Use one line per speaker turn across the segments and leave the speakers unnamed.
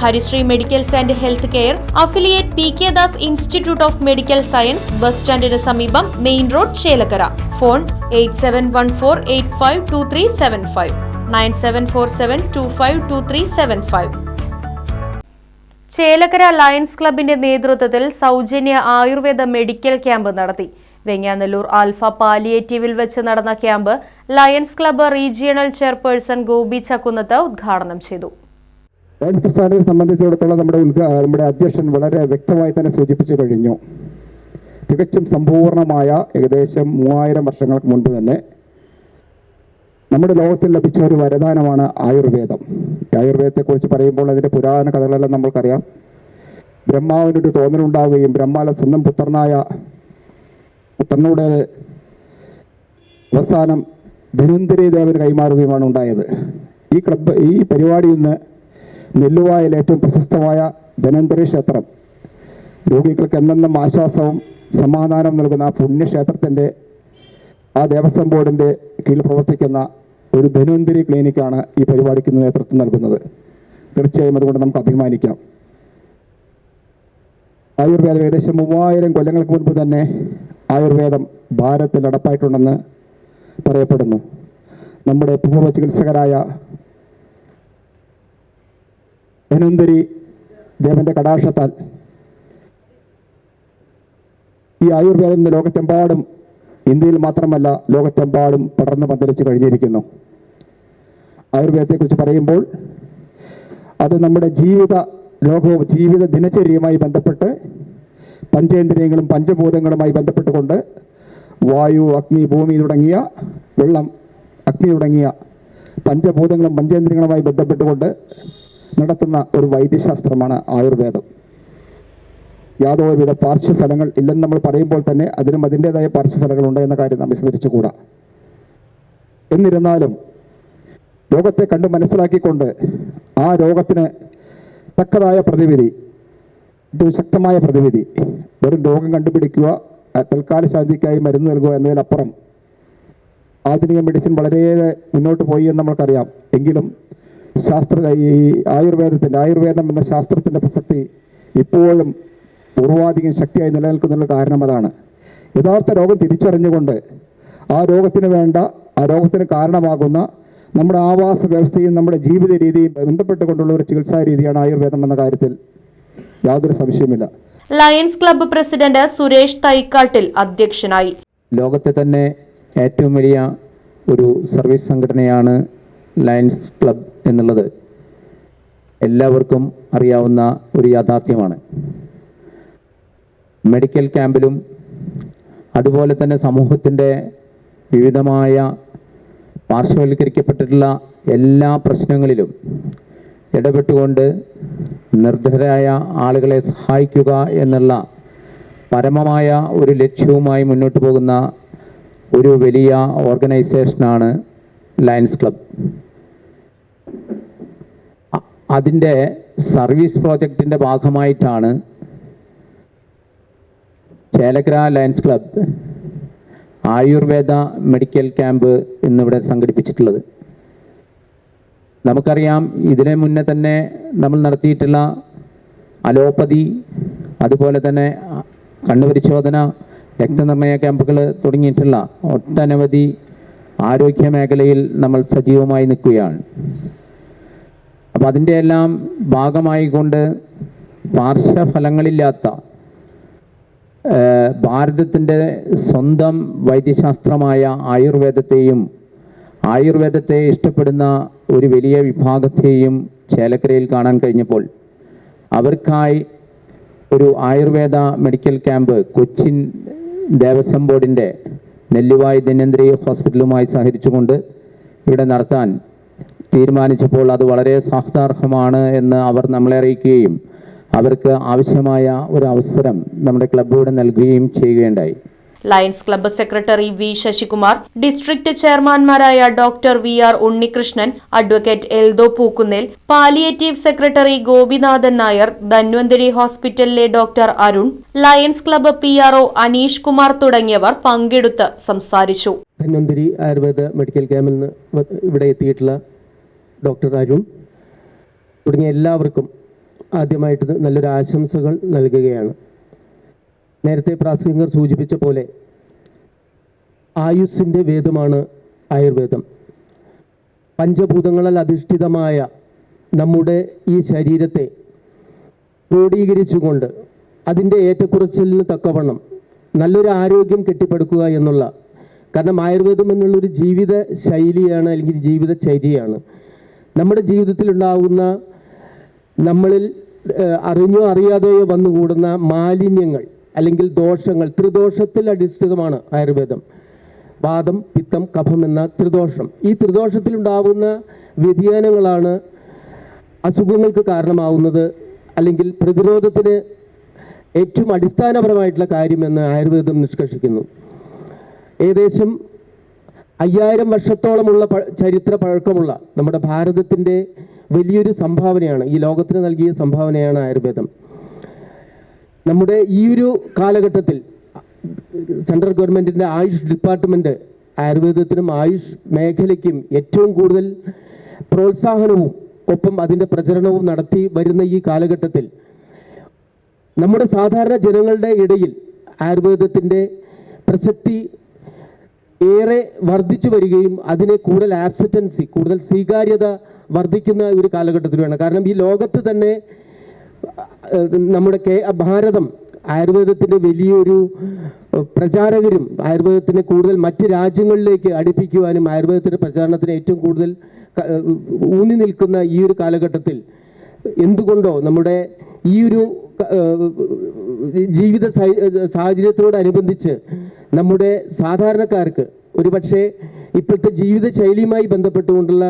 Harisree medicals and health care affiliate P K Das institute of medical science bus സ്റ്റാൻഡിന് സമീപം main road Chelakkara. Phone eight seven one four eight five two three seven five. Nine seven four seven two five two three seven five. Chelakkara Lions ക്ലബിന്റെ നേതൃത്വത്തിൽ സൗജന്യ Ayurveda medical camp നടത്തി. Venganallur alpha പാലിയേറ്റീവിൽ വെച്ച് നടന്ന camp Lions club regional chairperson Gopi Chakkunnath ഉദ്ഘാടനം ചെയ്തു.
Lions പ്രസ്ഥാനത്തെ സംബന്ധിച്ചിടത്തോളം നമ്മുടെ ഉദ്ഘാ നമ്മുടെ അധ്യക്ഷൻ വളരെ വ്യക്തമായി തന്നെ സൂചിപ്പിച്ചു കഴിഞ്ഞു. തികച്ചും സമ്പൂർണമായ ഏകദേശം മൂവായിരം വർഷങ്ങൾക്ക് മുൻപ് തന്നെ നമ്മുടെ ലോകത്തിൽ ലഭിച്ച ഒരു വരദാനമാണ് ആയുർവേദം. ആയുർവേദത്തെക്കുറിച്ച് പറയുമ്പോൾ അതിന്റെ പുരാതന കഥകളെല്ലാം നമ്മൾക്കറിയാം. ബ്രഹ്മാവിനൊരു തോന്നലുണ്ടാവുകയും ബ്രഹ്മാല സ്വന്തം പുത്രനായ പുത്രനോട് അവസാനം ധനുന്തരി ദേവന് കൈമാറുകയുമാണ് ഉണ്ടായത്. ഈ ക്ലബ് ഈ പരിപാടിയിൽ നിന്ന് നെല്ലുവായിൽ ഏറ്റവും പ്രശസ്തമായ ധനന്തരി ക്ഷേത്രം. രോഗികൾക്ക് എന്നെന്നും ആശ്വാസവും സമാധാനം നൽകുന്ന ആ പുണ്യക്ഷേത്രത്തിന്റെ ആ ദേവസ്വം ബോർഡിന്റെ കീഴിൽ പ്രവർത്തിക്കുന്ന ഒരു ധനുവന്തിരി ക്ലിനിക്കാണ് ഈ പരിപാടിക്ക് നേതൃത്വം നൽകുന്നത്. തീർച്ചയായും അതുകൊണ്ട് നമുക്ക് അഭിമാനിക്കാം. ആയുർവേദം ഏകദേശം മൂവായിരം കൊല്ലങ്ങൾക്ക് മുൻപ് തന്നെ ആയുർവേദം ഭാരതത്തിൽ നടപ്പായിട്ടുണ്ടെന്ന് പറയപ്പെടുന്നു. നമ്മുടെ പൂർവ ചികിത്സകരായ ധന്വന്തരി ദേവന്റെ കടാക്ഷത്താൽ ഈ ആയുർവേദം ഇന്ന് ലോകത്തെമ്പാടും ഇന്ത്യയിൽ മാത്രമല്ല ലോകത്തെമ്പാടും പടർന്നു പന്തലിച്ച് കഴിഞ്ഞിരിക്കുന്നു. ആയുർവേദത്തെക്കുറിച്ച് പറയുമ്പോൾ അത് നമ്മുടെ ജീവിത ലോകവും ജീവിത ദിനചര്യയുമായി ബന്ധപ്പെട്ട് പഞ്ചേന്ദ്രിയങ്ങളും പഞ്ചഭൂതങ്ങളുമായി ബന്ധപ്പെട്ടുകൊണ്ട് വായു അഗ്നി ഭൂമി തുടങ്ങിയ വെള്ളം അഗ്നി തുടങ്ങിയ പഞ്ചഭൂതങ്ങളും പഞ്ചേന്ദ്രിയങ്ങളുമായി ബന്ധപ്പെട്ടുകൊണ്ട് നടത്തുന്ന ഒരു വൈദ്യശാസ്ത്രമാണ് ആയുർവേദം. യാതൊരുവിധ പാർശ്വഫലങ്ങൾ ഇല്ലെന്ന് നമ്മൾ പറയുമ്പോൾ തന്നെ അതിനും അതിന്റെതായ പാർശ്വഫലങ്ങൾ ഉണ്ട് എന്ന കാര്യം നാം വിസ്മരിച്ചുകൂടാ. എന്നിരുന്നാലും രോഗത്തെ കണ്ട് മനസ്സിലാക്കിക്കൊണ്ട് ആ രോഗത്തിന് തക്കതായ പ്രതിവിധി ഒരു ശക്തമായ പ്രതിവിധി ഒരു രോഗം കണ്ടുപിടിക്കുക തൽക്കാല ശാന്തിക്കായി മരുന്ന് നൽകുക എന്നതിനപ്പുറം ആധുനിക മെഡിസിൻ വളരെയേറെ മുന്നോട്ട് പോയി എന്ന് നമ്മൾക്കറിയാം. എങ്കിലും ശാസ്ത്ര ഈ ആയുർവേദത്തിന്റെ ആയുർവേദം എന്ന ശാസ്ത്രത്തിന്റെ പ്രസക്തി ഇപ്പോഴും പൂർവാധികം ശക്തിയായി നിലനിൽക്കുന്നതിനുള്ള കാരണം അതാണ്. യഥാർത്ഥ രോഗം തിരിച്ചറിഞ്ഞുകൊണ്ട് ആ രോഗത്തിന് വേണ്ട ആ രോഗത്തിന് കാരണമാകുന്ന നമ്മുടെ ആവാസ വ്യവസ്ഥയും നമ്മുടെ ജീവിത രീതിയും ബന്ധപ്പെട്ടുകൊണ്ടുള്ള ഒരു ചികിത്സാ രീതിയാണ് ആയുർവേദം എന്ന കാര്യത്തിൽ യാതൊരു സംശയമില്ല
Lions club president Suresh Thaikkattil അധ്യക്ഷനായി.
ലോകത്തെ തന്നെ ഏറ്റവും വലിയ ഒരു സർവീസ് സംഘടനയാണ് ലയൺസ് ക്ലബ് എന്നുള്ളത് എല്ലാവർക്കും അറിയാവുന്ന ഒരു യാഥാർത്ഥ്യമാണ്. മെഡിക്കൽ ക്യാമ്പിലും അതുപോലെ തന്നെ സമൂഹത്തിന്റെ വിവിധമായ പാർശ്വവൽക്കരിക്കപ്പെട്ടിട്ടുള്ള എല്ലാ പ്രശ്നങ്ങളിലും ഇടപെട്ടുകൊണ്ട് നിർദ്ധരായ ആളുകളെ സഹായിക്കുക എന്നുള്ള പരമമായ ഒരു ലക്ഷ്യവുമായി മുന്നോട്ട് പോകുന്ന ഒരു വലിയ ഓർഗനൈസേഷനാണ് ലയൺസ് ക്ലബ് അതിന്റെ സർവീസ് പ്രോജക്റ്റിന്റെ ഭാഗമായിട്ടാണ് Chelakkara Lions club Ayurveda medical camp എന്നിവിടെ സംഘടിപ്പിച്ചിട്ടുള്ളത്. നമുക്കറിയാം ഇതിനെ മുന്നേ തന്നെ നമ്മൾ നടത്തിയിട്ടുള്ള അലോപ്പതി അതുപോലെ തന്നെ കണ്ണുപരിശോധന രക്തനിർണയ ക്യാമ്പുകൾ തുടങ്ങിയിട്ടുള്ള ഒട്ടനവധി ആരോഗ്യ മേഖലയിൽ നമ്മൾ സജീവമായി നിൽക്കുകയാണ്. അപ്പം അതിന്റെ എല്ലാം ഭാഗമായിക്കൊണ്ട് പാർശ്വഫലങ്ങളില്ലാത്ത ഭാരതത്തിന്റെ സ്വന്തം വൈദ്യശാസ്ത്രമായ ആയുർവേദത്തെയും ആയുർവേദത്തെ ഇഷ്ടപ്പെടുന്ന ഒരു വലിയ വിഭാഗത്തെയും ചേലക്കരയിൽ കാണാൻ കഴിഞ്ഞപ്പോൾ അവർക്കായി ഒരു ആയുർവേദ മെഡിക്കൽ ക്യാമ്പ് കൊച്ചിൻ ദേവസ്വം ബോർഡിന്റെ നെല്ലുവായി ധന്വന്തരി ഹോസ്പിറ്റലുമായി സഹകരിച്ചുകൊണ്ട് ഇവിടെ നടത്താൻ തീരുമാനിച്ചപ്പോൾ അത് വളരെ സാഹതാർഹമാണ് എന്ന് അവർ നമ്മളെ അറിയിക്കുകയും അവർക്ക് ആവശ്യമായ ഒരു അവസരം നമ്മുടെ ക്ലബ്ബിലൂടെ നൽകുകയും ചെയ്യുകയുണ്ടായി.
Lions club secretary V Sasikumar district ചെയർമാൻമാരായ doctor V R Unnikrishnan advocate Eldho Pookkunnil palliative secretary Gopinathan Nair Dhanvantari ഹോസ്പിറ്റലിലെ doctor Arun Lions club P R Aneesh Kumar തുടങ്ങിയവർ പങ്കെടുത്ത് സംസാരിച്ചു.
ധന്വന്തരി ആയുർവേദ മെഡിക്കൽ ക്യാമ്പിൽ നിന്ന് ഇവിടെ എത്തിയിട്ടുള്ള ഡോക്ടർ അരുൺ തുടങ്ങിയ എല്ലാവർക്കും ആദ്യമായിട്ട് നല്ലൊരു ആശംസകൾ നൽകുകയാണ്. നേരത്തെ പ്രാസംഗികർ സൂചിപ്പിച്ച പോലെ ആയുസ്സിന്റെ വേദമാണ് ആയുർവേദം. പഞ്ചഭൂതങ്ങളാൽ അധിഷ്ഠിതമായ നമ്മുടെ ഈ ശരീരത്തെ ക്രോഡീകരിച്ചുകൊണ്ട് അതിന്റെ ഏറ്റക്കുറച്ചിലിന് തക്കവണ്ണം നല്ലൊരു ആരോഗ്യം കെട്ടിപ്പടുക്കുക എന്നുള്ള കാരണം ആയുർവേദം എന്നുള്ളൊരു ജീവിത ശൈലിയാണ് അല്ലെങ്കിൽ ജീവിത ചര്യയാണ്. നമ്മുടെ ജീവിതത്തിലുണ്ടാകുന്ന നമ്മളിൽ അറിഞ്ഞോ അറിയാതെയോ വന്നുകൂടുന്ന മാലിന്യങ്ങൾ അല്ലെങ്കിൽ ദോഷങ്ങൾ ത്രിദോഷത്തിൽ അധിഷ്ഠിതമാണ് ആയുർവേദം. വാദം പിത്തം കഫം എന്ന ത്രിദോഷം. ഈ ത്രിദോഷത്തിലുണ്ടാകുന്ന വ്യതിയാനങ്ങളാണ് അസുഖങ്ങൾക്ക് കാരണമാവുന്നത് അല്ലെങ്കിൽ പ്രതിരോധത്തിന് ഏറ്റവും അടിസ്ഥാനപരമായിട്ടുള്ള കാര്യമെന്ന് ആയുർവേദം നിഷ്കർഷിക്കുന്നു. ഏകദേശം അയ്യായിരം വർഷത്തോളമുള്ള ചരിത്ര പഴക്കമുള്ള നമ്മുടെ ഭാരതത്തിന്റെ വലിയൊരു സംഭാവനയാണ് ഈ ലോകത്തിന് നൽകിയ സംഭാവനയാണ് ആയുർവേദം. നമ്മുടെ ഈ ഒരു കാലഘട്ടത്തിൽ സെൻട്രൽ ഗവൺമെന്റിന്റെ ആയുഷ് ഡിപ്പാർട്ട്മെന്റ് ആയുർവേദത്തിനും ആയുഷ് മേഖലയ്ക്കും ഏറ്റവും കൂടുതൽ പ്രോത്സാഹനവും ഒപ്പം അതിന്റെ പ്രചരണവും നടത്തി വരുന്ന ഈ കാലഘട്ടത്തിൽ നമ്മുടെ സാധാരണ ജനങ്ങളുടെ ഇടയിൽ ആയുർവേദത്തിന്റെ പ്രസക്തി ഏറെ വർദ്ധിച്ചു വരികയും അതിനെ കൂടുതൽ ആബ്സറ്റൻസി കൂടുതൽ സ്വീകാര്യത വർദ്ധിക്കുന്ന ഒരു കാലഘട്ടത്തിലാണ് കാരണം ഈ ലോകത്ത് തന്നെ നമ്മുടെ കേ ഭാരതം ആയുർവേദത്തിന്റെ വലിയൊരു പ്രചാരകരും ആയുർവേദത്തിനെ കൂടുതൽ മറ്റ് രാജ്യങ്ങളിലേക്ക് അടുപ്പിക്കുവാനും ആയുർവേദത്തിന്റെ പ്രചാരണത്തിന് ഏറ്റവും കൂടുതൽ ഊന്നി നിൽക്കുന്ന ഈ ഒരു കാലഘട്ടത്തിൽ എന്തുകൊണ്ടോ നമ്മുടെ ഈ ഒരു ജീവിത സാഹചര്യത്തോടനുബന്ധിച്ച് നമ്മുടെ സാധാരണക്കാർക്ക് ഒരുപക്ഷെ ഇപ്പോഴത്തെ ജീവിത ശൈലിയുമായി ബന്ധപ്പെട്ടുകൊണ്ടുള്ള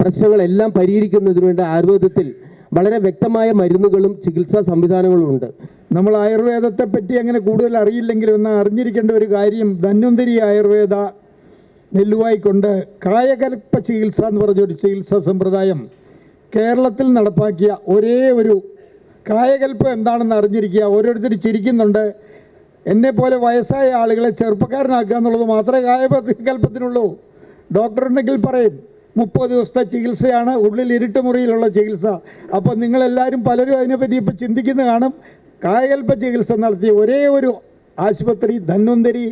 പ്രശ്നങ്ങളെല്ലാം പരിഹരിക്കുന്നതിന് വേണ്ട ആയുർവേദത്തിൽ വളരെ വ്യക്തമായ മരുന്നുകളും ചികിത്സാ സംവിധാനങ്ങളും ഉണ്ട്.
നമ്മൾ ആയുർവേദത്തെ പറ്റി അങ്ങനെ കൂടുതൽ അറിയില്ലെങ്കിലും ഒന്ന് അറിഞ്ഞിരിക്കേണ്ട ഒരു കാര്യം ധന്വന്തരി ആയുർവേദ നെല്ലുവായിക്കൊണ്ട് കായകൽപ്പ ചികിത്സ എന്ന് പറഞ്ഞൊരു ചികിത്സാ സമ്പ്രദായം കേരളത്തിൽ നടപ്പാക്കിയ ഒരേ ഒരു കായകൽപ്പം എന്താണെന്ന് അറിഞ്ഞിരിക്കുക. ഓരോരുത്തർ ചിരിക്കുന്നുണ്ട്. എന്നെ പോലെ വയസ്സായ ആളുകളെ ചെറുപ്പക്കാരനാക്കുക എന്നുള്ളത് മാത്രമേ കായകൽപ്പത്തിനുള്ളൂ ഡോക്ടർ ഉണ്ടെങ്കിൽ പറയും മുപ്പത് ദിവസത്തെ ചികിത്സയാണ് ഉള്ളിൽ ഇരുട്ട് മുറിയിലുള്ള ചികിത്സ. അപ്പോൾ നിങ്ങളെല്ലാവരും പലരും അതിനെപ്പറ്റി ഇപ്പോൾ ചിന്തിക്കുന്ന കാണും. കായകൽപ്പ ചികിത്സ നടത്തിയ ഒരേ ഒരു ആശുപത്രി ധന്വന്തരി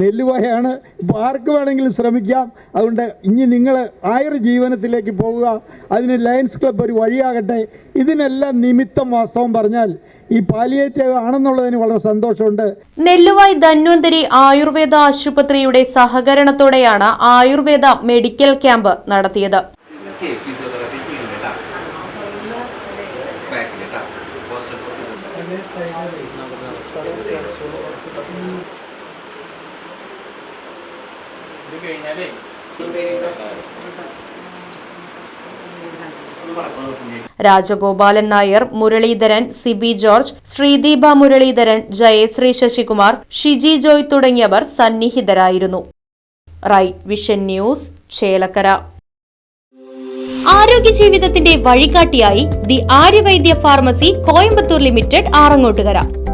നെല്ലുവായാണ് ഇപ്പോൾ ആർക്ക് വേണമെങ്കിലും ശ്രമിക്കാം. അതുകൊണ്ട് ഇനി നിങ്ങൾ ആയുർ ജീവനത്തിലേക്ക് പോവുക. അതിന് ലയൺസ് ക്ലബ്ബ് ഒരു വഴിയാകട്ടെ. ഇതിനെല്ലാം നിമിത്തം വാസ്തവം പറഞ്ഞാൽ ഈ പാലിയേറ്റീവ് ആണെന്നുള്ളതിന് വളരെ സന്തോഷമുണ്ട്.
നെല്ലുവായ് ധന്വന്തരി ആയുർവേദ ആശുപത്രിയുടെ സഹകരണത്തോടെയാണ് ആയുർവേദ മെഡിക്കൽ ക്യാമ്പ് നടത്തിയത്. രാജഗോപാലൻ നായർ മുരളീധരൻ സിബി ജോർജ് ശ്രീദീപ മുരളീധരൻ ജയശ്രീ ശശികുമാർ ഷിജി ജോയ് തുടങ്ങിയവർ സന്നിഹിതരായിരുന്നു. Right Vision News Chelakkara. ആരോഗ്യ ജീവിതത്തിന്റെ വഴികാട്ടിയായി the Aryavaidya pharmacy Coimbatore limited Arangottukara.